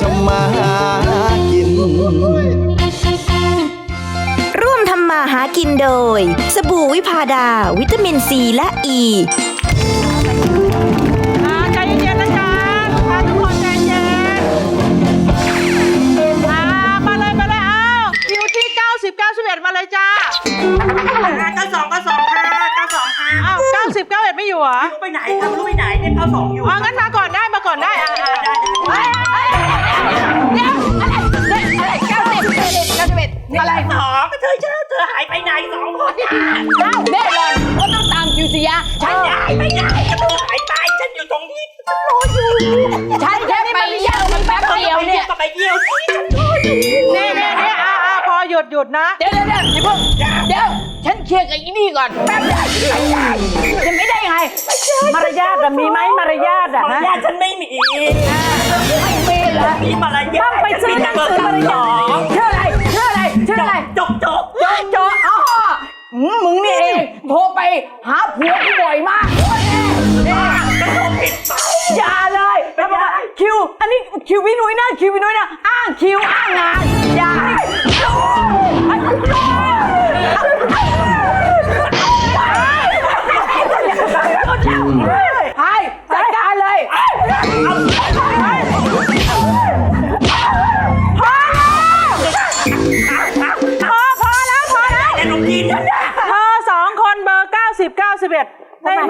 ทำมาหากิน ร่วมทำมาหากินโดย สบู่วิพาดา วิตามินซีและอ e. ีอ่าใจเย็นๆนะจ๊ะอ่าทุกคนใจเย็นอ่ามาเลยมาเลยอ้าวคิวที่ 90 91 มาเลยจ้าเก้าสองเก้าสองค่ะเก้าสองค่ะอ้าว90 91 ไม่อยู่เหรอรู้ไปไหนครับรู้ไปไหนเนี่ยเก้าสองอยู่ อ๋องั้นมาก่อนได้มาก่อนได้อ่าอ่า อะไรสองก็เธอเธอเธอหายไปไหนสองคนอะแน่นอนก็ต้องตามคิวสิยะฉันย้ายไม่ได้ก็เธอหายไปฉันอยู่ตรงนี้ฉันรออยู่ฉันแค่ไปเยี่ยมมันแป๊บเดียวเนี่ยก็ไปเยี่ยวสิฉันรออยู่นี่นี่นี่อ่าอ่าพอหยุดหยุดนะ เดี๋ยวเดี๋ยวเดี๋ยวอย่าเพิ่งเดี๋ยวฉันเคลียร์กับอีนี่ก่อนแป๊บเดียวจะไม่ได้ไง มารยาทอะมีไหมมารยาทอะมารนะยาทฉันไม่มีไม่มีเหรอมีมารยาทต้องไปซื้อหนังสือมารยาทชื่ออะไร ชื่ออะไรชื่ออะไรจบจบโจโจอ๋ออืมมึงนี่เองโทรไปหาผัวกูบ่อยมากเนี่ยก็โทรผิดไปอย่าเลยแล้วบอกว่าคิว อันนี้คิวพี่นุ้ยนะคิวพี่นุ้ยนะอ้างคิวอ้างงานอย่าให้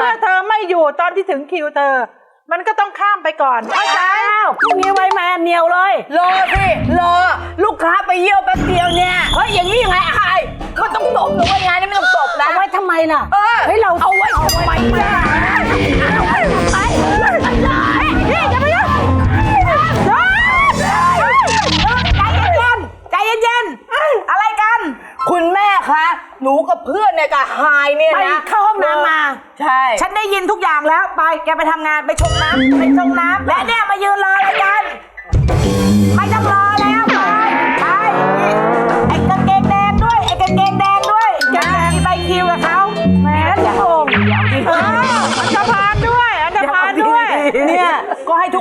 เมื่อเธอไม่อยู่ตอนที่ถึงคิวเธอ มันก็ต้องข้ามไปก่อนเข้าใจพรุ่งนี้ไว้มาเหนียวเลย รอสิรอลูกค้าไปเยี่ยวแป๊บเดียวเนี่ยเฮ้ยอย่างนี้ยังไงอายก็ต้องตบหรือว่างานนี้ไม่ต้องตบนะเอาไว้ทำไมล่ะเออเฮ้ยเราเอาไว้ทำไมล่ะไปนี่จะไปยุ่งใจเย็นๆใจเย็นๆอะไรกัน คุณแม่ คะ หนูกับเพื่อนเนี่ยกับไฮเนี่ยนะไปเข้าห้องน้ำมา ใช่ ฉันได้ยินทุกอย่างแล้วไปแกไปทำงานไปชงน้ำไปชงน้ำและเนี่ยมายืนรออะไรกันไม่ต้องรอ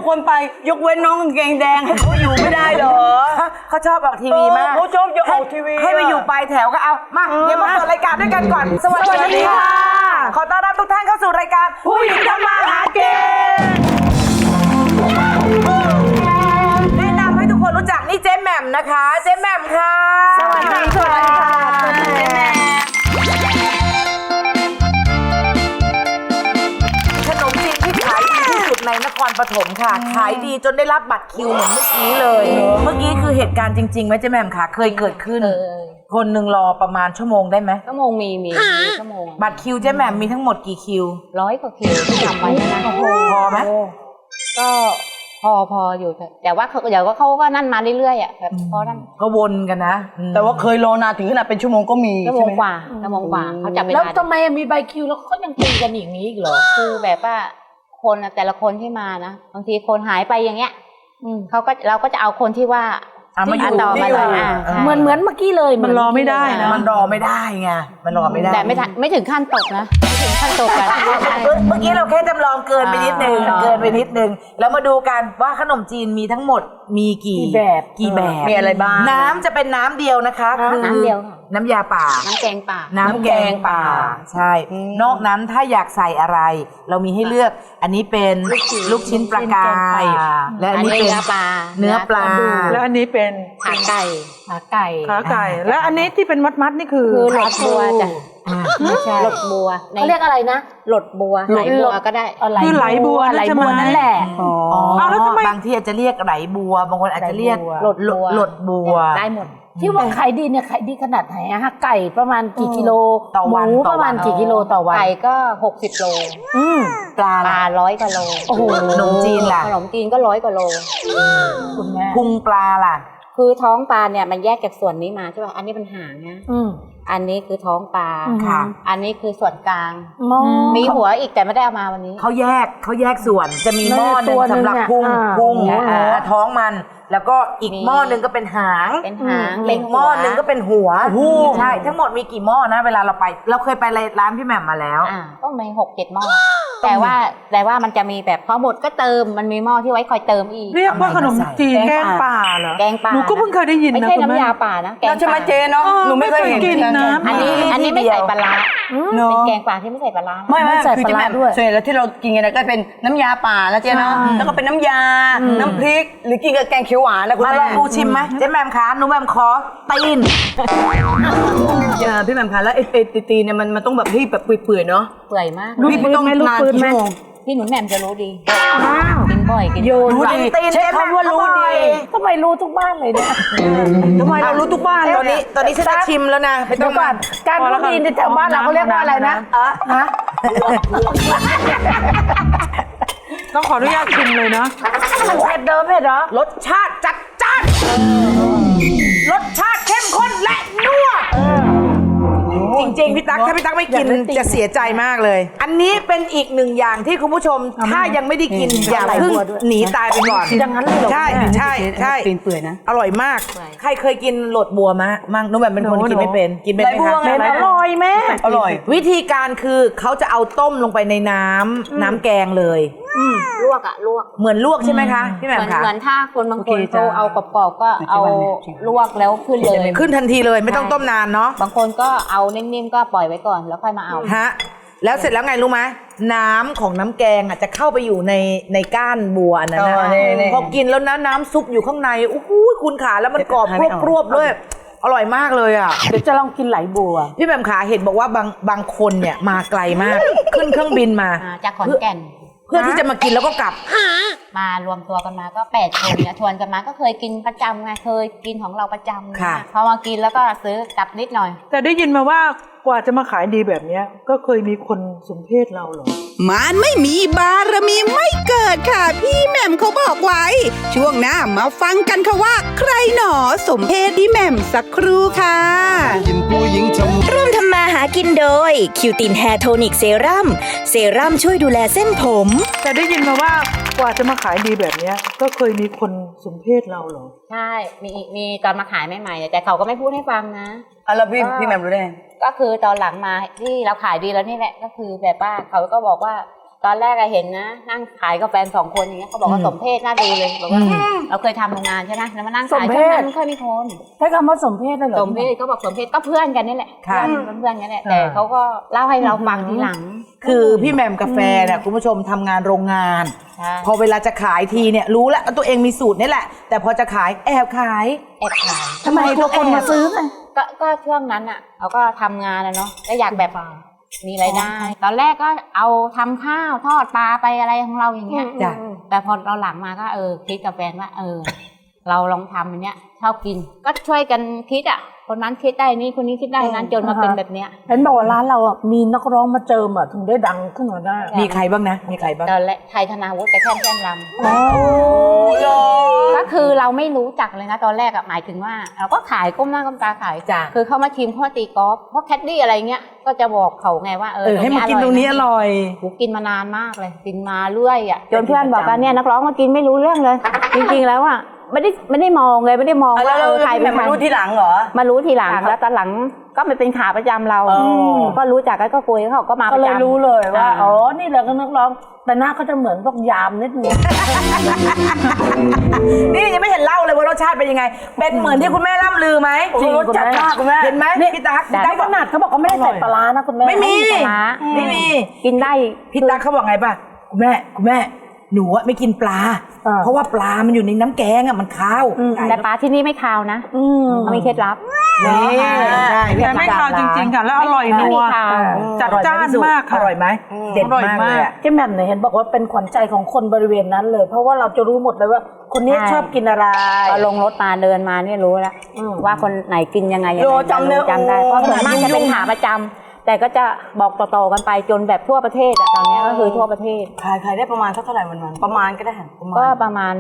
คนไปยกเว้นน้องกางเกงแดงให้เขาอยู่ไม่ได้เหรอ เขาชอบออกทีวีมากเออเขาชอบจะออกทีวีให้ไปอยู่ปลายแถวก็เอามาเดี๋ยวมาเปิดรายการด้วยกันก่อน สวัสดีค่ะ ขอต้อนรับทุกท่านเข้าสู่รายการผู้หญิงทำมาหากินแนะนำให้ทุกคนรู้จักนี่เจ๊แหม่มนะคะ เจ๊แหม่มค่ะ สวัสดีค่ะ ปฐมค่ะ ขายดีจนได้รับบัตรคิวเหมือนเมื่อกี้เลย เมื่อกี้คือเหตุการณ์จริงๆไหมเจ๊แหม่มค่ะ เคยเกิดขึ้น คนหนึ่งรอประมาณชั่วโมงได้ไหม ชั่วโมงมีมีมีชั่วโมงบัตรคิวเจ๊แหม่มมีทั้งหมดกี่คิว ร้อยกว่าคิวที่ทำไปนะพอไหมก็พอพออยู่เถอะแต่ว่าเขาเดี๋ยวก็เขาก็นั่นมาเรื่อยๆอะแบบพอนั่นก็วนกันนะอืมแต่ว่าเคยรอนานถึงขนาดเป็นชั่วโมงก็มีชั่วโมใช่งไหมกว่าชั่วโมงกว่าเขาจับเวแล้วลาทำไมมีใบคิวแล้วเขายังตีกันอย่างนี้อีกเหรอคือแบบว่า คนน่ะแต่ละคนที่มานะบางทีคนหายไปอย่างเงี้ยเขาก็เราก็จะเอาคนที่ว่าอะมาอยู่ต่อมาที่เลยอยู่อะอ่าใช่เหมือนเหมือนเมื่อกี้เลยมันรอไม่ได้นะมันรอไม่ได้ไงมันรอไม่ได้แต่ไม่ทันไม่ถึงขั้นตกนะไม่ถึงขั้นตกกันใช่เมื่อเมื่อกี้เราแค่จำลองเกินไปนิดนึงอ่าเกินไปนิดนึงแล้วมาดูกันว่าขนมจีนมีทั้งหมดมีกี่กี่แบบกี่แบบมีอะไรบ้างน้ำจะเป็นน้ำเดียวนะคะคือน้ำเดียวค่ะ น้ำยาป่า น้ำแกงป่า น้ำแกงป่า ใช่ นอกนั้นถ้าอยากใส่อะไร เรามีให้เลือก อันนี้เป็นลูกชิ้นปลากาย และอันนี้เป็นเนื้อปลา เนื้อปลา แล้วอันนี้เป็นขาไก่ขาไก่ขาไก่ แล้วอันนี้ที่เป็นมัดมัดๆนี่คือคือหลดบัวจ้ะอ่าไม่ใช่หลดบัวในเขาเรียกอะไรนะ หลดบัวไหลบัวก็ได้คือไหลบัวไหลใช่ไหมบัวนั่นแหละอ๋อเอาแล้วทำไมบางที่อาจจะเรียกไหลบัว บางคนอาจจะเรียกหลดบัวหลดบัวได้หมด ที่ว่าขายดีเนี่ยขายดีขนาดไหนอะฮะไก่ประมาณกี่กิโลต่อวันหมูต่อวันประมาณกี่กิโลต่อวันไก่ก็หกสิบโลอืมปลาปล่ะลาร้อยกว่าโลโอ้โหขนมจีนล่ะขนมจีนก็ร้อยกว่าโลคุณแม่พุงปลาล่ะ คือท้องปลาเนี่ยมันแยกจากส่วนนี้มาใช่ป่ะอันนี้เป็นหางนะ อืมอันนี้คือท้องปลาอืมค่ะ อันนี้คือส่วนกลางมองมีหัวอีกแต่ไม่ได้เอามาวันนี้ เขาแยกเขาแยกส่วนจะมีหม้อหนึ่งตัวหนึ่งสำหรับอะพุงอ่าพุงหัวอ่าท้องมันแล้วก็อีกมีหม้อหนึ่งก็เป็นหาง เป็นหางอีเป็นกหม้อหนึ่งก็เป็นหัวโอ้โหใช่ ทั้งหมดมีกี่หม้อนะ เวลาเราไป เราเคยไปรายร้านพี่แหม่มมาแล้วอ่าต้องมีหกเจ็ดหม้อ แต่ว่าแต่ว่ามันจะมีแบบพอหมดก็เติมมันมีหม้อที่ไว้คอยเติมอีก เรียกว่าขนมจีนแกงป่าเหรอแกงป่าหนูก็เพิ่งเคยได้ยินไม่นะใช่คุณแม่น้ำยาป่านะแกงเราจะป่ามาเจเนาะเออหนูไม่เคยเห็นไม่เคยกินนะอันนี้อันนี้ไม่ใส่ปลาร้าเนอะเป็นแกงป่าที่ไม่ใส่ปลาร้าไม่ไม่ไม่ใส่คือปลาที่ร้าแม่ด้วยส่วนใหญ่แล้วที่เรากินกันนะก็เป็นน้ำยาป่าแล้วเจ๊เนาะแล้วก็เป็นน้ำยา น้ำพริก หรือกินกับแกงเขียวหวานนะคุณมาแม่ลองดูชิมไหมเจ๊แหมมคะหนูแหมมขอตีนเออพี่แหม่มคะแล้วไอ้ไอ้ตีตีเนี่ยมันมันต้องแบบพี่แบบเปื่อยๆเนาะเปื่อยมากพี่ไม่ต้องนานกี่ชั่วโมงพี่หนุนแหม่มจะรู้ดีกินบ่อยกินรู้ดีตีนใช้คำว่ารู้ดีทำไมรู้ทุกบ้านเลยเนี่ยทำไมเรารู้ทุกบ้านตอนนี้ ตอนนี้ฉันจะชิมแล้วนะไม่เดี๋ต้ยอวงก่อนการรู้ดีในแถวบ้านเราเขาเรียกว่าอะไรนะเออฮะต้องขออนุญาตชิมเลยเนาะมันเผ็ดเดิมเผ็ดเหรอรสชาติจัดจ้านรสชาติเข้มข้นและนัว จริงๆพี่ตั๊กถ้าพี่ตั๊กไม่กินจะเสียใจมากเลย อันนี้เป็นอีกหนึ่งอย่างที่คุณผู้ชมถ้ายังไม่ได้กินอย่าเพิ่งหนีตายไปก่อนอย่างนั้นเลยเหรอใช่ใช่ใช่ตีนเปื่อยนะอร่อยมาก ใครเคยกินโหลดบัวมะมั่งนุ่มแบบเป็นคนหนูกินไม่เป็นกินเป็นไหมไหลบัวคะไงเป็นอร่อยแม่อร่อย วิธีการคือเขาจะเอาต้มลงไปในน้ำน้ำแกงเลยลวกอะลวกเหมือนลวกใช่ไหมคะพี่เหแหม่มืมอนคะ เหมือนถ้าคนบางคนโอเคจ้ะเขาเอากรอบๆก็เอาลวกแล้วขึ้นเลย ขึ้นทันทีเลยไม่ต้องต้มนานเนาะบางคนก็เอานิ่มๆก็ปล่อยไว้ก่อนแล้วค่อยมาเอา ฮะแล้วเสร็จแล้วไงรู้ไหมน้ำของน้ำแกงอะจะเข้าไปอยู่ในในก้านบัวอันนั้นนะอ๋อนี่ๆพอกินแล้วนะน้ำซุปอยู่ข้างในโอ้โหคุณขาแล้วมันกรอบหายกไม่รวบออก กรวบด้วยอร่อยมากเลยอะ เดี๋ยวจะลองกินไหลบัว พี่แหม่มขาเห็นบอกว่าบางบางคนเนี่ยมาไกลมาก ขึ้นเครื่องบินมา อ่าจากขอนแก่น เพื่อที่จะมากินแล้วก็กลับ มารวมตัวกันมาก็แปดคนเนี่ยทวนกันมาก็เคยกินประจำไงเคยกินของเราประจำค่ะ พอมากินแล้วก็ซื้อกลับนิดหน่อย แต่ได้ยินมาว่ากว่าจะมาขายดีแบบเนี้ย ก็เคยมีคนสมเพศเราเหรอมันไม่มีบารมีไม่เกิดค่ะ พี่แหม่มเขาบอกไว้ ช่วงหน้ามาฟังกันค่ะว่า ใครหนอสมเพศพี่แหม่มสักครู่ค่ะกินผู้หญิงชมร่วมทำมา หากินโดยคิวตินแฮร์โทนิกเซรั่มเซรั่มช่วยดูแลเส้นผม แต่ได้ยินมาว่ากว่าจะมาขายดีแบบเนี้ย ก็เคยมีคนสมเพศเราเหรอ ใช่ มีมีตอนมาขายใหม่ๆเนี่ยแต่เขาก็ไม่พูดให้ฟังนะ อะแล้วพี่พี่แหม่มรู้ได้ไงก็คือตอนหลังมาที่เราขายดีแล้วนี่แหละ ก็คือแบบว่าเขาก็บอกว่า ตอนแรกอะเห็นนะ นั่งขายกับแฟนสองคนอย่างเงี้ยเขาบอกว่าสมเพศน่าดูเลยบอกว่าเราเคยทำโรงงานใช่ไหมแล้วมานั่งขายสมเพช่วศงนั้นไม่ค่อยมีคนใช้คำว่าสมเพศได้เหรอ สมเพศก็บอกสมเพศก็เพื่อนกันนี่แหละค่ะเพื่อนเพื่อนกันแหละแต่เขาก็เล่าให้เราฟังทีหลังคือพี่แหม่มกาแฟเนี่ยคุณผู้ชมทำงานโรงงาน ใช่พอเวลาจะขายทีเนี่ยรู้แล้วว่าตัวเองมีสูตรนี่แหละ แต่พอจะขายแอบขายแอบขาย ทำไมทุกคนมาซื้อก็ก็ช่วงนั้นอะเราก็ทำงานอะเนาะก็อยากแบบ มีรายได้ ตอนแรกก็เอาทำข้าวทอดปลาไปอะไรของเราอย่างเงี้ยจ้ะแต่พอเราหลังมาก็เออคิดกับแฟนว่า เออ เราลองทำอันเนี้ย ชอบกิน ก็ช่วยกันคิดอะ คนนั้นคิดได้นี่คนนี้คิดได้นั้นจนมาเป็นแบบเนี้ยเห็นบอกว่าร้านเราอะมีนักร้องมาเจิมอะถึงได้ดังขึ้นมาได้มีใครบ้างนะ มีใครบ้างตอนแรกไทยธนาวุฒิแต่แค่แค่ลโอ้โหำก็คือเราไม่รู้จักเลยนะตอนแรกอะหมายถึงว่า เราก็ขายก้มหน้าก้มตาขายจ้ะคือเขามาชิมเขามาตีกอล์ฟเพราะแคดดี้อะไรเงี้ยก็จะบอกเขาไงว่าเออเออให้มากินตรงนี้อร่อยกูกินมานานมากเลย กินมาเรื่อยอะจนเพื่อนบอกว่าเนี่ยนักร้องมากินไม่รู้เรื่องเลย จริงๆแล้วอะ ไม่ได้ไม่ได้มองเลยไม่ได้มองแล้ว่าวเอเราอใครพี่แหเป็ม่นมใคร มารู้ทีหลังเหรอ มารู้ทีหลังแล้วตอนหลังก็มาเป็นขาประจำเราอ๋ออื มก็รู้จักกันก็คุยเขาก็มาปก็ระเลยจำ รู้เลยว่า อ่า อ๋อ นี่แหละก็นักร้อง แต่หน้าก็จะเหมือนพวกยามนิดนึง นี่ยังไม่เห็นเล่าเลยว่ารสชาติเป็นยังไง เป็นเหมือนที่คุณแม่ล่ำลือไหมจริงรสจัดมากคุณแม่เห็นไหมพี่ตั๊กพี่ตั๊ได้กขบอกนาดเขาบอกเขาไม่ได้ใส่ปลาร้านะคุณแม่ไม่มีปลาร้าไม่มี กินได้ พี่ตั๊กเขาบอกไงป่ะ คุณแม่ คุณแม่ หนูอะไม่กินปลาอ่าเพราะว่าปลามันอยู่ในน้ำแกงอะมันคาวแต่ปลาที่นี่ไม่คาวนะอืมเขามีเคล็ดลับ นี่ใช่แต่ไม่คาวจริงๆค่ะ แล้วอร่อยนัวไม่คาว จัดจ้านมากค่ะ อร่อยไหมเด็ดอร่อยมากมากเลยอะ เจ๊แหม่มเนี่ยเห็นบอกว่าเป็นขวัญใจของคนบริเวณนั้นเลย เพราะว่าเราจะรู้หมดเลยว่า คนนี้ใช่ ชอบกินอะไร พอลงรถมาเดินมาเนี่ยรู้แล้วอืมว่าคนไหนกินยังไงยังโยไงจำเนื้อจำได้ โอ้เพราะส่วนมากยุ่งจะเป็นขาประจำ แต่ก็จะบอกต่อๆกันไปจนแบบทั่วประเทศอะตอนเนี้ยก็คือทั่วประเทศ ขายขายได้ประมาณสักเท่าไหร่วันวันๆประมาณก็ได้ค่ะประมาณก็ประมาณ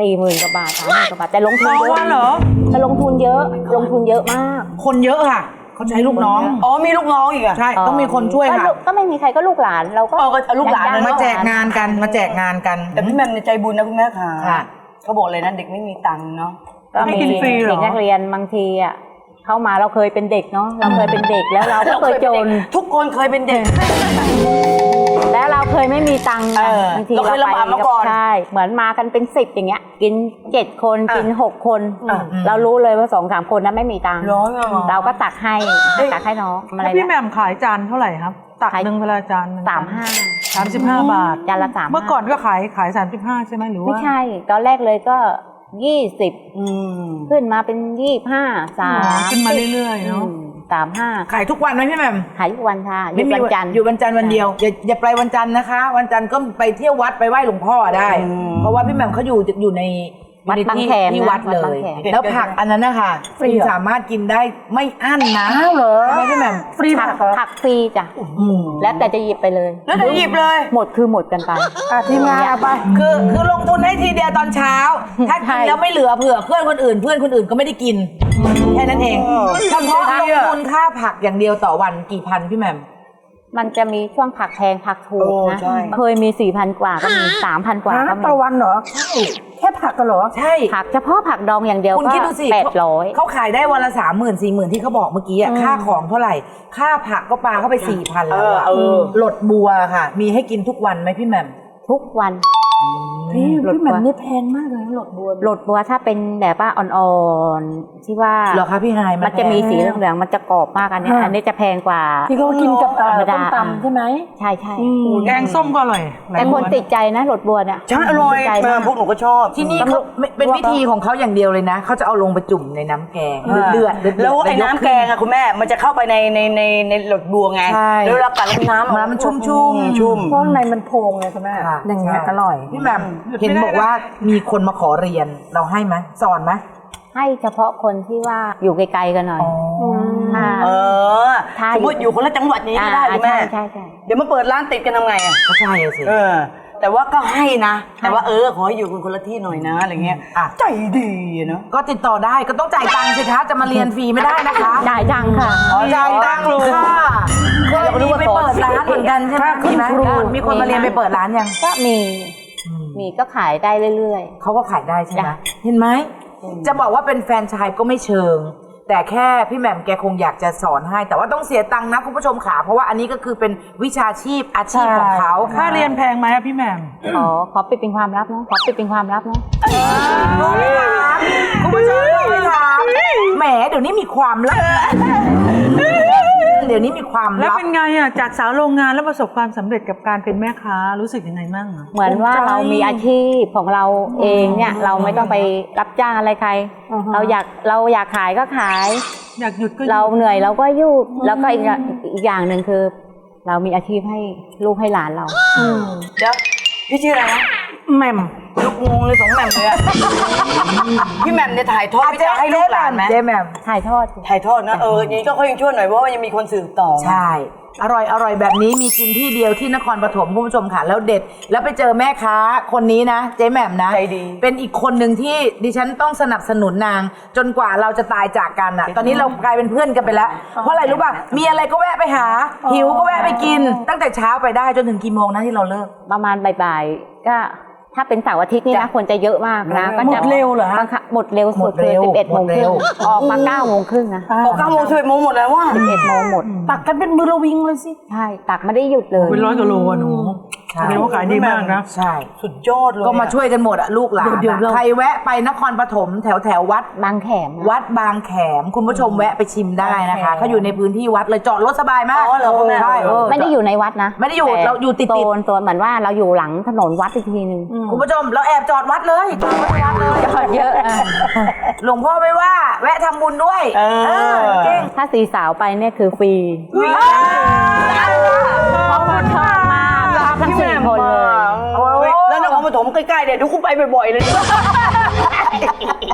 สี่หมื่นกว่าบาทสามหมื่นกว่าบาทแต่ลงทุนเพราะเยว่าอะเหรอ แต่ลงทุนเยอะ ลงทุนเยอะมาก คนเยอะค่ะ เขาใช้ลูกน้อง อ๋อมีลูกน้องอีกอะใช่ ต้องมีคนช่วยก็ค่ะ ลูกก็ไม่มีใครก็ลูกหลานเราก็เออก็เอาลูกหลาน ญติๆมาแจกงานกัน มาแจกงานกัน แต่พี่แหม่มในยใจบุญนะคุณแม่ค่ะค่ะ เขาบอกเลยนะเด็กไม่มีตังค์เนาะ ก็ให้มีกินฟรีเหรอ เด็กนักเรียนบางทีอะ เข้ามาเราเคยเป็นเด็กเนาะเราเคยเป็นเด็กแล้วเราก็เคยจน ทุกคนเคยเป็นเด็กแต่แล้วเราเคยไม่มีตังค์ไงเออบางทีเราเคยลำบากมาก่อนใช่เหมือนมากันเป็นสิบอย่างเงี้ย กินเจ็ดคนอะกินหกคน อะ เรารู้เลยว่าสองสามคนนั้นไม่มีตังค์ร้อนเหรอเราก็ตักให้ตักให้น้องอะไรแล้วพี่แหนะ ม่มขายจานเท่าไหร่ครับ ตักขาย หนึ่งเวลาจานนึ่งสามห้าสามสิบห้าบาท จานละสามเมื่อก่อนก็ขายขายสามสิบห้าใช่ไหมหรือไม่ว่า ใช่ ตอนแรกเลยก็ ยี่สิบอืมขึ้นมาเป็นยี่ห้าสาอ๋อมขึ้นมาเรื่อยๆเนาะสามห้าขายทุกวันไหมพี่แหม่มขายทุกวันค่ะหยุไม่ดมีวันจันทร์อยู่วันจันทร์วันเดียวอย่าอย่าไปวันจันทร์นะคะ วันจันทร์ก็ไปเที่ยววัดไปไหว้หลวงพ่อได้ เพราะว่าพี่แหม่มเขาอยู่อยู่ใน วัดอยู่ในบางที่แคมที่นะวัดเลวัดบางยแคมแล้วผักอันนั้นนะคะคุณสามารถกินได้ไม่อั้นนะอ้าวเหรอใช่ไหมพี่แหม่มฟรีผัผักกเหรอผักฟรีจ้ะอืมแล้วแต่จะหยิบไปเลย แล้วจะหยิบเลย หมดคือหมดกันไปอะทีมงานเอาไปคือคือลงทุนให้ทีเดียวตอนเช้า ถ้าใช่กินแล้วไม่เหลือเผื่อเพื่อนคนอื่น เพื่อนคนอื่นก็ไม่ได้กินแค่นั้นเองเฉพาะลงทุนค่าผักอย่างเดียวต่อวันกี่พันพี่แหม่มมันจะมีช่วงผักแพงผักถูกโอ้นะใช่เคยมีสี่พันกว่าก็มีสามพันกว่าหาก็มีต่อวันเหรอ แค่ผักกันเหรอ ใช่ ผักเฉพาะผักดองอย่างเดียวคุณก็คิดดูสิแปดร้อย เขาขายได้วันละสามหมื่นสี่หมื่นที่เขาบอกเมื่อกี้อะค่าของเท่าไหร่ ค่าผักก็ปลาเข้าไปสี่พันแล้วอะหลดบัวค่ะ มีให้กินทุกวันไหมพี่แหม่มทุกวัน พี่ลดพี่แหม่มกว่านี่แพงมากเลยนะหลดบัวโหลดบัวถ้าเป็นแบบว่าอ่อนๆที่ว่าเหรอคะพี่ไฮายมันจะมีสีเหลืองๆมันจะกรอบมากอันนี้อ่าอันนี้จะแพงกว่า ที่เขากินกับธรรมดา ต้มตำใช่ไหม ใช่ใช่แกงส้มก็อร่อยหลาแต่ยคนม้วติดใจนะโหลดบัวเนี่ยใช่อร่อยติดใจมาก พวกหนูก็ชอบ ที่นี่เขาไม่เป็นวิธีของเขาอย่างเดียวเลยนะ เขาจะเอาลงไปจุ่มในน้ำแกงเดือดเดือดเดือดแล้วไอ้ยกน้ำแกงอะคุณแม่ มันจะเข้าไปในในในในหลอดบัวไง ใช่แล้วเรากัดน้ำน้ำมันชุ่มชุ่มๆชุ่ม เพราะข้างในมันโพงไงคุณแม่ ค่ะ อย่างเงี้ยอร่อยพี่แหม่มเห็นบอกว่ามีคนมาขอเรียนเราให้ไหมสอนไหมให้เฉพาะคนที่ว่าอยู่ไกลๆกันหน่อยค่ะเออถ้าสมมติอยู่คนละจังหวัดนี้ก็ได้อ่าคุณแม่ใช่ใช่ใช่เดี๋ยวมาเปิดร้านติดกันทำไงอะก็ใช่อะสิเออ แต่ว่าก็ให้นะ แต่ว่าเออขอให้อยู่กันคนละที่หน่อยนะอะไรเงี้ยอะใจดีอะเนาะก็ติดต่อได้ก็ต้องจ่ายตังค์สิคะจะมาเรียนฟรีไม่ได้นะคะจ่ายจังค่ะจ่ายตังค์ค่ะเคยมีไปเปิดร้านเหมือนกันใช่ไหมมีไหมมีคนมาเรียนไปเปิดร้านยังก็มี มีก็ขายได้เรื่อย เขาก็ขายได้ใช่ไหมจ้ะ เห็นไหมจะบอกว่าเป็นแฟรนไชายก็ไม่เชิง แต่แค่พี่แหม่มแกคงอยากจะสอนให้ แต่ว่าต้องเสียตังค์นะคุณผู้ชมขาเพราะว่าอันนี้ก็คือเป็นวิชาชีพอาชีพของเขาค่าเรียนแพงไหมอะพี่แหม่มๆขอขอปิดเป็นความลับเนาะขอปิดเป็นความลับเนาะโทรไม่ถามคุณผู้ชมโทรไม่ถามแหมเดี๋ยวนี้มีความลับเดี๋ยวนี้มีความแล้วลับ เป็นไงอะจากสาวโรงงานแล้วประสบความสำเร็จกับการเป็นแม่ค้ารู้สึกยังไงมั่งอะ เหมือนว่าเรามีอาชีพของเราเองเนี่ย เราไม่ต้องไปรับจ้างอะไรใคร อือฮะ เราอยากเราอยากขายก็ขาย อยากหยุดก็หยุด เราเหนื่อยเราก็หยุดแล้วก็อีกอย่างอีกอย่างหนึ่งคือ เรามีอาชีพให้ลูกให้หลานเรา เดี๋ยวพี่ชื่ออะไรนะ แหม่มลูกงงเลยสองแหม่มเลยอะพี่แหม่มเนี่ยถ่ายทอดวิชาให้ลูกหลานไหมเจ๊แหม่มถ่ายทอดถ่ายทอดนะเอออย่างนี้ก็ค่อยยังช่วยหน่อยเพราะว่ายังมีคนสืบต่อ ใช่ อร่อยอร่อยแบบนี้มีกินที่เดียวที่นครปฐมคุณผู้ชมค่ะ แล้วเด็ด แล้วไปเจอแม่ค้าคนนี้นะ เจ๊แหม่มนะใจดีเป็นอีกคนหนึ่งที่ดิฉันต้องสนับสนุนนาง จนกว่าเราจะตายจากกันอะ ตอนนี้เรากลายเป็นเพื่อนกันไปแล้ว เพราะอะไรรู้ป่ะมีอะไรก็แวะไปหา หิวก็แวะไปกิน ตั้งแต่เช้าไปได้จนถึงกี่โมงนะที่เราเลิก ประมาณบ่ายๆก็ ถ้าเป็นเสาร์อาทิตย์นี่นะคนจะเยอะมากนะก็หมจะดเร็วเหรอฮะ บางครั้งหมดเร็วหมสุดดเร็คือวสิบเอ็ดหโมมงดคเร็รึ่ว งออกมาเก้าโมงครึ่งนะออกเก้าโมงสิบเอ็ดโมงหมดแล้วว่าสิบเอ็ดโมงหมด ตักกันเป็นมือระวิงเลยสิ ใช่ ตักไม่ได้หยุดเลย เป็นร้อยกิโลอะหนูใช่แสดงว่าขายดีมากนะ ใช่ สุดยอดเลยก็มาช่วยกันหมดอะลูกหลานเดี๋ยวอะเดี๋ยวใครแวะไปนครปฐมแถวแถววัด บางแขมนะ วัดบางแขมคุณผู้ชมแวะไปชิมได้นะคะเขาอยู่ในพื้นที่วัดเลยจอดรถสบายมากอ๋อเหรอคุณแม่ ใช่เไม่ได้อยู่ในวัดนะไม่ได้อยู่แต่เราอยู่ติดๆ โซนโซนเหมือนว่าเราอยู่หลังถนนวัดอีกทีนึงคุณผู้ชมเราแอบจอดวัดเลยจอดวัดเลย จอดเยอะอะหลวงพ่อไม่ว่า แวะทำบุญด้วย เออเก่งถ้าสีสาวไปเนี่ยคือฟรีเพราะคนชอบมากช แล้วนครปฐมใกล้ๆเดี๋ยวทุกคนไปบ่อยๆเลยเนี่ย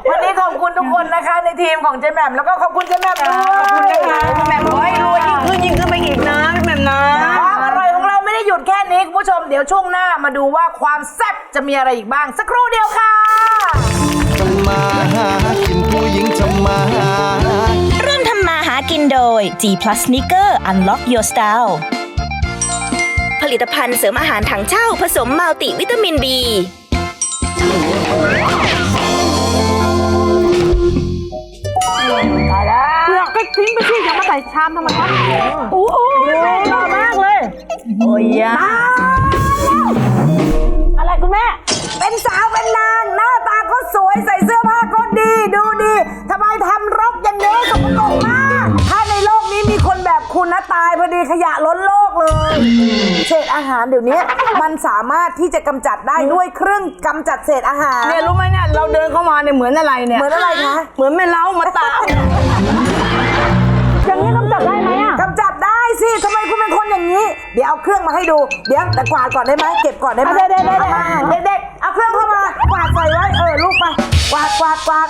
วันนี้ขอบคุณทุกคนนะคะ ในทีมของเจ๊แหม่มแล้วก็ขอบคุณเจ๊แหม่มด้วยขอบคุณนะคะพี่แหม่มขอให้รวยยิ่งขึ้นยิ่งขึ้นไปอีกนะพี่แหม่มนะความอร่อยของเราไม่ได้หยุดแค่นี้คุณผู้ชมเดี๋ยวช่วงหน้ามาดูว่าความแซ่บจะมีอะไรอีกบ้าง สักครู่เดียวค่ะทำมาหากินผู้หญิงทำมาหาร่วมทำมาหากินโดย G Plus Sneaker Unlock Your Style ผลิตภัณฑ์เสริมอาหารถังเช่า ผสมมัลติวิตามินบี ตายแล้วเอกไปทิ้งไปที่ยังมาใส่ชามทำไมคะโอ้โหหล่อมากเลย โอ้ยยะอะไรคุณแม่ เป็นสาวเป็นนางหน้าตาก็สวยใส่เสื้อผ้าก็ดี ดูดีทำไมทำรกอย่างนี้สกปรกมาก คนแบบคุณนะตายพอดีขยะล้นโลกเลย เศษอาหารเดี๋ยวนี้มันสามารถที่จะกำจัดได้ด้วยเครื่องกำจัดเศษอาหาร เนี่ยรู้ไหมเนี่ยเราเดินเข้ามาเนี่ยเหมือนอะไรเนี่ยเหมือนอะไรคะ เหมือนแม่เล้ามาตามอย่างนี้กำจัดได้ไหมอะกำจัดได้สิทำไมคุณเป็นคนอย่างนี้ เดี๋ยวเอาเครื่องมาให้ดู เดี๋ยวแต่กวาดก่อนได้ไหมเก็บก่อนได้ไหมได้ได้ได้ได้เอามาเด็กๆเอาเครื่องเข้ามากวาดใส่ไว้เออลูกไปกวาดกวาดกวาด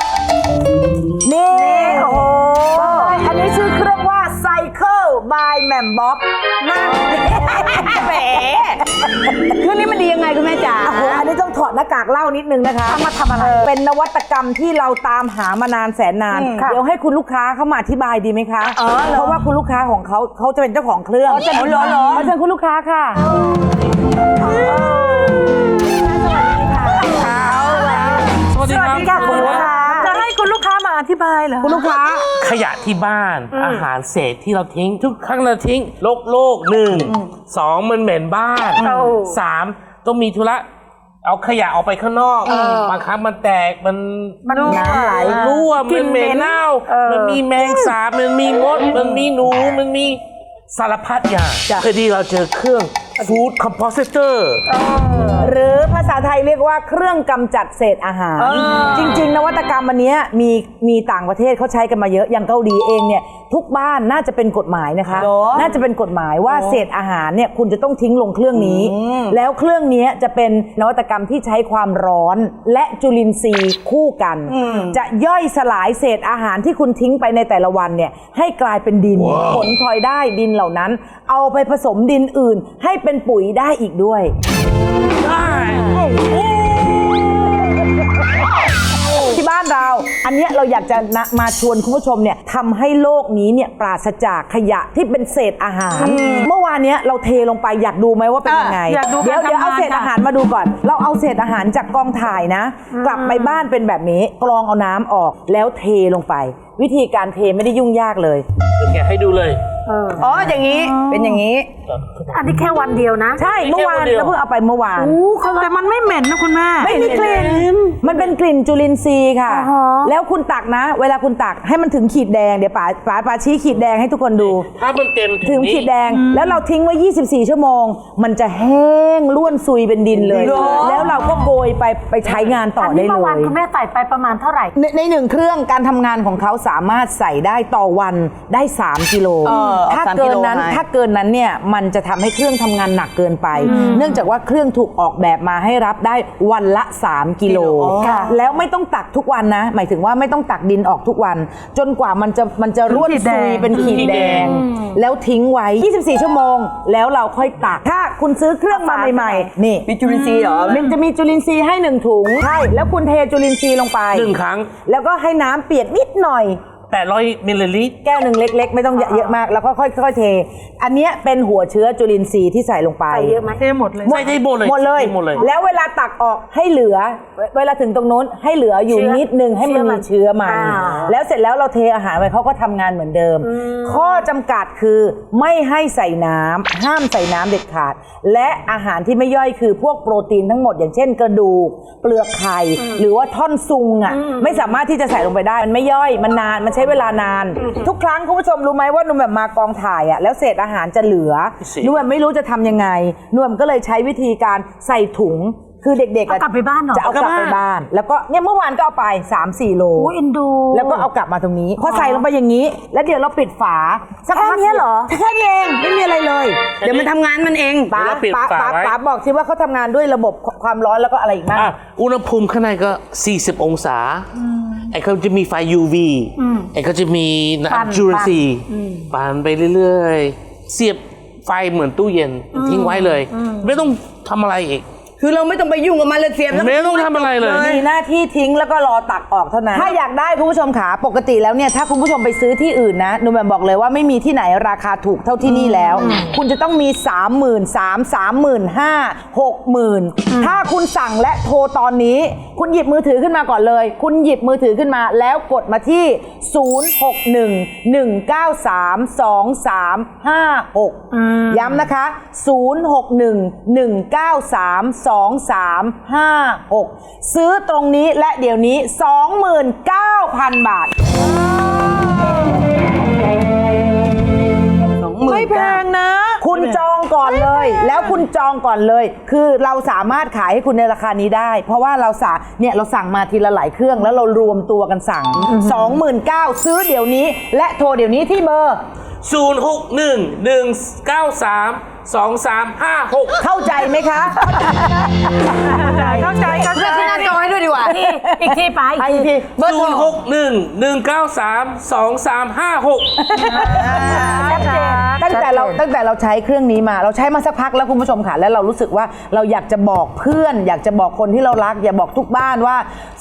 นี่โอ้โห Cycle by แหม่มบ๊อบนั่นแหมเครื่องนี้มันดียังไงคุณแม่จ๋า โอ้โหอันนี้ต้องถอดหน้ากากเล่านิดนึงนะคะมาทำอะไร เป็นนวัตกรรมที่เราตามหามานานแสนนานเดี๋ยวให้คุณลูกค้าเข้ามาอธิบายดีไหมคะเพราะว่าคุณลูกค้าของเขาเขาจะเป็นเจ้าของเครื่องอ๋อจะเหรอเหรอ ขอเชิญคุณลูกค้าค่ะ สวัสดีครับสวัสดีค่ะคุณลูกค้า อธิบายเหรอ คุณลูกค้า ขยะที่บ้านอาหารเศษที่เราทิ้ง ทุกครั้งเราทิ้งโลกโลกหนึ่งสองมันเหม็นบ้านสามต้องมีธุระเอาขยะออกไปข้างนอกบางครั้งมันแตกมันมันน้ำไหล รั่วมันเหม็นเน่ามันมีแมงสาบมันมีมดมันมีหนูมันมีสารพัดอย่างพอดีเราเจอเครื่อง Food Compositor หรือภาษาไทยเรียกว่าเครื่องกำจัดเศษอาหาร จริง ๆ นวัตกรรมอันเนี้ยมีมีต่างประเทศเขาใช้กันมาเยอะอย่างเกาหลีเองเนี่ย ทุกบ้านน่าจะเป็นกฎหมายนะคะน่าจะเป็นกฎหมายว่าเศษอาหารเนี่ยคุณจะต้องทิ้งลงเครื่องนี้แล้วเครื่องนี้จะเป็นนวัตกรรมที่ใช้ความร้อนและจุลินทรีย์คู่กัน จะย่อยสลายเศษอาหารที่คุณทิ้งไปในแต่ละวันเนี่ยให้กลายเป็นดิน ผลพลอยได้ดินเหล่านั้น เอาไปผสมดินอื่น ให้เป็นปุ๋ยได้อีกด้วยที่ อันเนี้ยเราอยากจะนะมาชวนคุณผู้ชมเนี่ยทำให้โลกนี้เนี่ยปราศจากขยะที่เป็นเศษอาหาร เมื่อวานเนี้ยเราเทลงไปอยากดูไหมว่าเป็นยังไงอยากดูเดี๋ยวการเดี๋ยวเอาทำงานเศษอาหารมาดูก่อน เราเอาเศษอาหารจากกองถ่ายนะ กลับไปบ้านเป็นแบบนี้กรองเอาน้ำออกแล้วเทลงไปวิธีการเทไม่ได้ยุ่งยากเลยเดี๋ยวแกะให้ดูเลย อ๋ออย่างนี้เป็นอย่างนี้ อันนี้แค่วันเดียวนะใช่เมื่อวานแค่วันเดียวเราเพิ่งเอาไปเมื่อวานแต่มันไม่เหม็นนะคุณแม่ไม่มีกลิ่น มันเป็นกลิ่นจุลินทรีย์ค่ะอ่าฮะแล้วคุณตักนะ เวลาคุณตักให้มันถึงขีดแดงเดี๋ยวป๋าป๋าป๋าชี้ขีดแดงให้ทุกคนดู ถ้ามันเต็มถึงนี้ขีดแดง แล้วเราทิ้งไว้ 24 ชั่วโมง มันจะแห้งล้วนซุยเป็นดินเลย แล้วเราก็โกยไปไปใช้งานต่ออันได้นี้เลเมื่อวานยคุณแม่ใส่ไปประมาณเท่าไหร่ในในหนึ่งเครื่องการทำงานของเขาสามารถใส่ได้ต่อวันได้ 3 กิโล เออเอาถ้าสามเกิกินโลนั้นไงถ้าเกินนั้นเนี่ยมันจะทำให้เครื่องทำงานหนักเกินไป เนื่องจากว่าเครื่องถูกออกแบบมาให้รับได้วันละ 3 กิโล ค่ะแล้วไม่ต้องตักทุกวันนะ หมายถึงว่าไม่ต้องตักดินออกทุกวัน จนกว่ามันจะมันจะร่วนขีดแดซุงยเป็นขีดแดง แล้วทิ้งไว้ 24 ชั่วโมง แล้วเราค่อยตักถ้าคุณซื้อเครื่องมาใหม่ๆนี่ มีจุลินทรีย์เหรอ มันจะมีจุลินทรีย์ให้หนึ่งถุง ใช่ แล้วคุณเทจุลินทรีย์ลงไป หนึ่งครั้ง แล้วก็ให้น้ำเปียกนิดหน่อย 800มิลลิลิตร แก้วหนึ่งเล็ก ๆ ไม่ต้องเยอะมาก แล้วก็ค่อยๆเท อันเนี้ยเป็นหัวเชื้อจุลินทรีย์ที่ใส่ลงไปใส่เยอะไหม เทหมดเลยใส่ได้หมดเลยหมดเลย หมดเลย แล้วเวลาตักออกให้เหลือ เวลาถึงตรงนู้นให้เหลืออยู่เชื้อนิดนึงให้มันมีเชื้อมัน อ่าแล้วเสร็จแล้วเราเทอาหารไปเขาก็ทำงานเหมือนเดิม ข้อจำกัดคือไม่ให้ใส่น้ำห้ามใส่น้ำเด็ดขาด และอาหารที่ไม่ย่อยคือพวกโปรตีนทั้งหมด อย่างเช่นกระดูก เปลือกไข่หรือว่าท่อนซุงอะไม่สามารถที่จะใส่ลงไปได้มันไม่ย่อยมันนานมันใช้เวลานาน ทุกครั้งคุณผู้ชมรู้ไหมว่านุ่มแบบมากองถ่ายอะแล้วเศษอาหารจะเหลือสินุ่มแบบไม่รู้จะทำยังไงนุ่มก็เลยใช้วิธีการใส่ถุง คือเด็กๆเอากลับไปบ้านเหรอ จะเอากลับไปบ้าน แล้วก็เนี่ยเมื่อวานก็เอาไป 3 4 โลโอ้ยเอ็นดู แล้วก็เอากลับมาตรงนี้ พอใส่ลงไปอย่างนี้ แล้วเดี๋ยวเราปิดฝาสักพักแค่เนี้ยเหรอ แค่นี้เองไม่มีอะไรเลยเดี๋ยวมันทำงานมันเองป๋าแล้วปิดป๋าฝาป๋าไว้ป๋าบอกสิว่าเขาทำงานด้วยระบบความร้อนแล้วก็อะไรอีกบ้างอะอุณหภูมิข้างในก็ 40 องศา ไอ้เขาจะมีไฟ UV ไอ้เขาจะมีปั่นน้ำจุลินทรีย์ปั่นไปเรื่อย ๆ เสียบไฟเหมือนตู้เย็นทิ้งไว้เลย ไม่ต้องทำอะไรอีก คือเราไม่ต้องไปยุ่งกับมันเลยเสียบแล้วไม่ต้องทำอะไรเลย มีหน้าที่ทิ้งแล้วก็รอตักออกเท่านั้น ถ้าอยากได้คุณผู้ชมขาปกติแล้วเนี่ยถ้าคุณผู้ชมไปซื้อที่อื่นนะหนูแบบบอกเลยว่าไม่มีที่ไหนราคาถูกเท่าที่นี่แล้ว คุณจะต้องมี3 3 0 0 0 3 3 5 0 0 0 60,000 ถ้าคุณสั่งและโทรตอนนี้ คุณหยิบมือถือขึ้นมาก่อนเลย คุณหยิบมือถือขึ้นมาแล้วกดมาที่ 061 193 2356 ย้ำนะคะ 061 193 2 3 5 6 ซื้อตรงนี้และเดี๋ยวนี้ 29,000 บาทไม่แพงนะ คุณจองก่อนเลย แล้วคุณจองก่อนเลย คือเราสามารถขายให้คุณในราคานี้ได้ เพราะว่าเราสาเนี่ยเราสั่งมาทีละหลายเครื่องแล้วเรารวมตัวกันสั่ง 29,000 ซื้อเดี๋ยวนี้ และโทรเดี๋ยวนี้ที่เบอร์ 0 6 1 1 9 3 2 3 5 6เข้าใจไหมคะ เข้าใจเข้าใจเข้าใจที่หน้าจอให้ด้วยดีกว่า อีกทีไปไปอีกที เบอร์โทร0 6 1 1 9 3 2 3 5 6ชัดเจนตั้งแต่เราตั้งแต่เราใช้เครื่องนี้มาเราใช้มาสักพักแล้วคุณผู้ชมค่ะแล้วเรารู้สึกว่าเราอยากจะบอกเพื่อน อยากจะบอกคนที่เรารัก อย่าบอกทุกบ้านว่า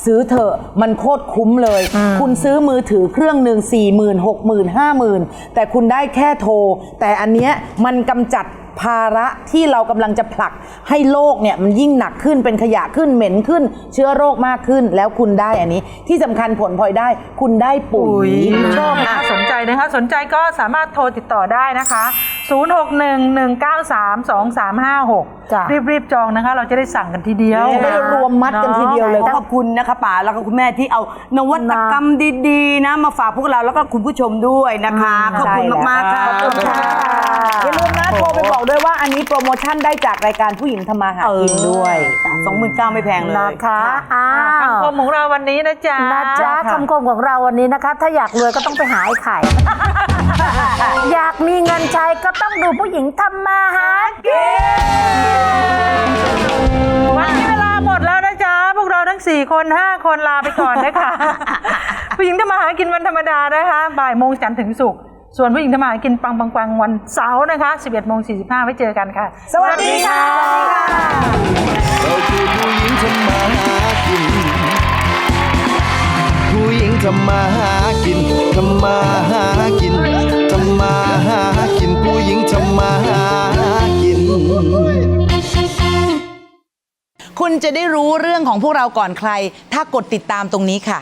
ซื้อเถอะมันโคตรคุ้มเลย คุณซื้อมือถือเครื่องหนึ่งสี่หมื่นหกหมื่นห้าหมื่นแต่คุณได้แค่โทร แต่อันเนี้ยมันกำจัดภาระที่เรากำลังจะผลักให้โลกเนี่ยมันยิ่งหนักขึ้นเป็นขยะขึ้นเหม็นขึ้น เชื้อโรคมากขึ้นแล้วคุณได้อันนี้ ที่สำคัญผลพลอยได้ คุณได้ปุ๋ยชอบนะสนใจนะคะสนใจก็สามารถโทรติดต่อได้นะคะ0611932356 จ้ะรีบๆจองนะคะ เราจะได้สั่งกันทีเดียว จะได้รวมมัดกันทีเดียวเลยขอบคุณนะคะป๋าแล้วก็คุณแม่ที่เอานวัตกรรมดีๆ นะมาฝากพวกเราแล้วก็คุณผู้ชมด้วยนะคะ ขอบคุณมากๆค่ะขอบคุณค่ะ อย่าลืมนะโทรไปบอกด้วยว่าอันนี้โปรโมชั่นได้จากรายการผู้หญิงทำมาหากินด้วยสองหมื่นเก้าไม่แพงเลย นะคะอ้าคำควมของเราวันนี้นะจ๊ะ นะจ๊ะคำคมของเราวันนี้นะคะ ถ้าอยากรวยก็ต้องไปหาไอ้ไข่ ต้องดูผู้หญิงทำมาหากินวันนี้เวลาหมดแล้วนะจ๊ะ พวกเราทั้ง 4 คน 5 คนลาไปก่อนนะคะ ผู้หญิงทำมาหากินวันธรรมดานะคะ บ่ายโมงจันทร์ถึงศุกร์ส่วนผู้หญิงทำมาหากินปังปังปังวันเสาร์นะคะ 11โมง45ไว้เจอกันค่ะ สวัสดีค่ะเราคือผู้หญิงทำมาหากิน ผู้หญิงทำมาหากินทำมาหากินทำมาหากินผู้ห ญิงทำมาหากิน คุณจะได้รู้เรื่องของพวกเราก่อนใคร ถ้ากดติดตามตรงนี้ค่ะ